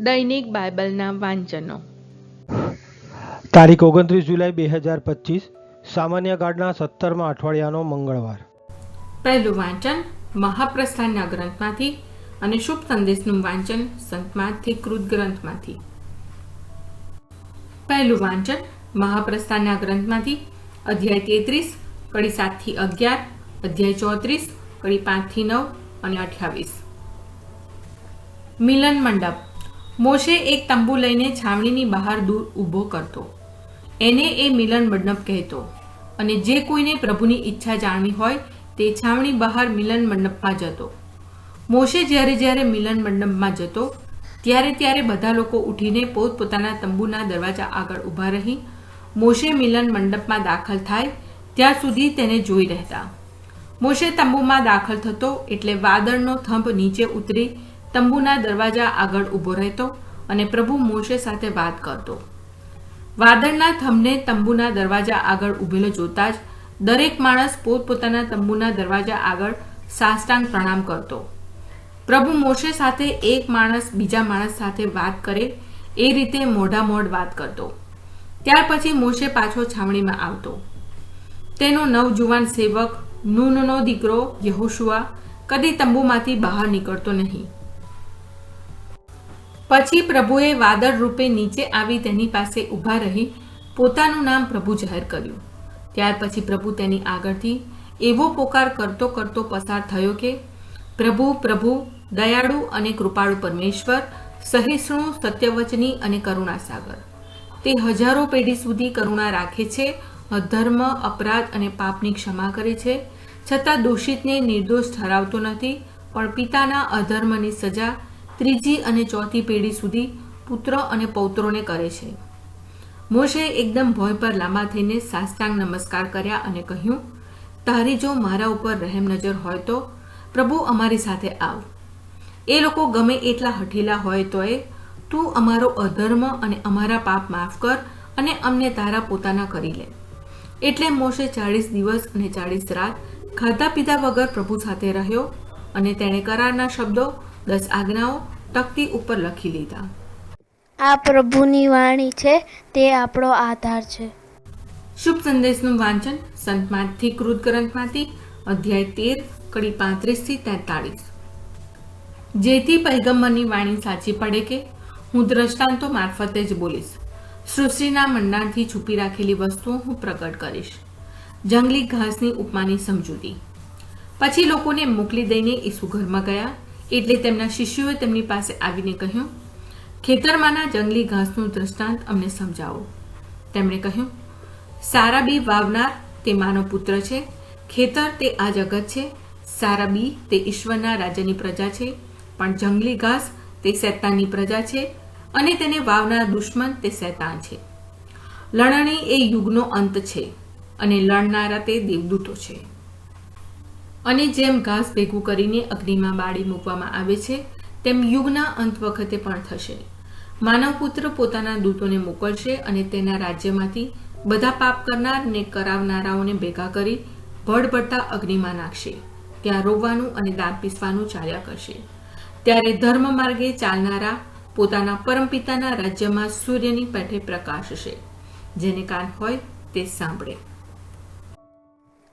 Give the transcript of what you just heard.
દૈનિક બાઇબલના વાંચનો. તારીખ ઓગણત્રીસ જુલાઈ બે હજાર પચીસ સામાન્ય ગાર્ડના સત્તરમાં અઠવાડિયાનો મંગળવાર. પહેલું વાંચન મહાપ્રસ્થાનના ગ્રંથમાંથી અને શુભ સંદેશનું વાંચન સંતમાંથી કૃત ગ્રંથમાંથી. પહેલું વાંચન મહાપ્રસ્થાનના ગ્રંથમાંથી અધ્યાય તેત્રીસ કડી સાતથી અગિયાર અધ્યાય ચોત્રીસ કડી પાંચથી નવ અને અઠ્યાવીસ. મિલન મંડપ. મોશે એક તંબુ લઈને છાવણીની બહાર દૂર ઊભો કરતો. એને એ મિલન મંડપ કહેતો. અને જે કોઈને પ્રભુની ઈચ્છા જાણવી હોય તે છાવણી બહાર મિલન મંડપમાં જતો. મોશે જ્યારે જ્યારે મિલન મંડપમાં જતો, ત્યારે ત્યારે બધા લોકો ઉઠીને પોતપોતાના તંબુના દરવાજા આગળ ઊભા રહી, મોશે મિલન મંડપમાં દાખલ થાય, ત્યાં સુધી તેને જોઈ રહેતા. મોશે તંબુમાં દાખલ થતો એટલે વાદળનો થંભ નીચે ઉતરી તંબુના દરવાજા આગળ ઊભો રહેતો અને પ્રભુ મોશે સાથે વાત કરતો. વાદળના થંભને તંબુના દરવાજા આગળ ઊભેલો જોતા જ દરેક માણસ પોતપોતાના તંબુના દરવાજા આગળ સાષ્ટાંગ પ્રણામ કરતો. પ્રભુ મોશે સાથે એક માણસ બીજા માણસ સાથે વાત કરે એ રીતે મોઢા મોઢ વાત કરતો. ત્યાર પછી મોશે પાછો છાવણીમાં આવતો. તેનો નવજુવાન સેવક, નૂનનો દીકરો યહોશુઆ કદી તંબુમાંથી બહાર નીકળતો નહીં. પછી પ્રભુએ વાદળ રૂપે નીચે આવી તેની પાસે ઊભા રહી પોતાનું નામ પ્રભુ જાહેર કર્યું. ત્યાર પછી પ્રભુ તેની આગળથી એવો પોકાર કરતો કરતો પસાર થયો કે, પ્રભુ પ્રભુ, દયાળુ અને કૃપાળુ પરમેશ્વર, સહિષ્ણુ, સત્યવચની અને કરુણા સાગર. તે હજારો પેઢી સુધી કરુણા રાખે છે, અધર્મ, અપરાધ અને પાપની ક્ષમા કરે છે. છતાં દોષિતને નિર્દોષ ઠરાવતો નથી, પણ પિતાના અધર્મની સજા ત્રીજી અને ચોથી પેઢી સુધી પુત્ર અને પૌત્રોને કરે છે. મોશે એકદમ ભોય પર લાંબા થઈને સાષ્ટાંગ નમસ્કાર કર્યા અને કહ્યું, તારી જો મારા ઉપર રહેમ નજર હોય તો પ્રભુ અમારી સાથે આવ. એ લોકો ગમે એટલા હઠીલા હોય તોય તું અમારો અધર્મ અને અમારા પાપ માફ કર અને અમને તારા પોતાના કરી લે. એટલે મોશે ચાળીસ દિવસ અને ચાળીસ રાત ખાધા પીધા વગર પ્રભુ સાથે રહ્યો અને તેણે કરારના શબ્દો દસ આજ્ઞાઓ તકતી ઉપર લખી લીધા. આ પ્રભુની વાણી છે તે આપણો આધાર છે. શુભ સંદેશનું વાંચન સંતમાંથી કૃત ગ્રંથમાંથી અધ્યાય તેર કડી પાંત્રીસથી તેતાળીસ. જેથી પૈગંબરની વાણી સાચી પડે કે હું દ્રષ્ટાંતો મારફતે જ બોલીશ. સૃષ્ટિના મંડાણથી છુપી રાખેલી વસ્તુઓ હું પ્રગટ કરીશ. જંગલી ઘાસની ઉપમાની સમજૂતી. પછી લોકોને મોકલી દઈને ઈસુ ઘરમાં ગયા. એટલે તેમના શિષ્યોએ તેમની પાસે આવીને કહ્યું, ખેતરમાંના જંગલી ઘાસનું દ્રષ્ટાંત અમને સમજાવો. તેમણે કહ્યું, સારા બી વાવનાર તે માનવ પુત્ર છે, ખેતર તે આ જગત છે, સારા બી તે ઈશ્વરના રાજ્યની પ્રજા છે, પણ જંગલી ઘાસ તે શૈતાનની પ્રજા છે અને તેને વાવનાર દુશ્મન તે શૈતાન છે. લણણી એ યુગનો અંત છે અને લણનારા તે દેવદૂતો છે. અને જેમ ઘાસ ભેગું કરીને અગ્નિમાં બાળી મૂકવામાં આવે છે, તેમ યુગના અંત વખતે પણ થશે. માનવ પુત્ર પોતાના દૂતોને મોકલશે અને તેના રાજ્યમાંથી બધા પાપ કરનાર ને કરાવનારાઓને ભેગા કરી ભડભડતા અગ્નિમાં નાખશે. ત્યાં રોવાનું અને દાંત પીસવાનું ચાલ્યા કરશે. ત્યારે ધર્મ માર્ગે ચાલનારા પોતાના પરમપિતાના રાજ્યમાં સૂર્યની પેઠે પ્રકાશશે. જેને કાન હોય તે સાંભળે.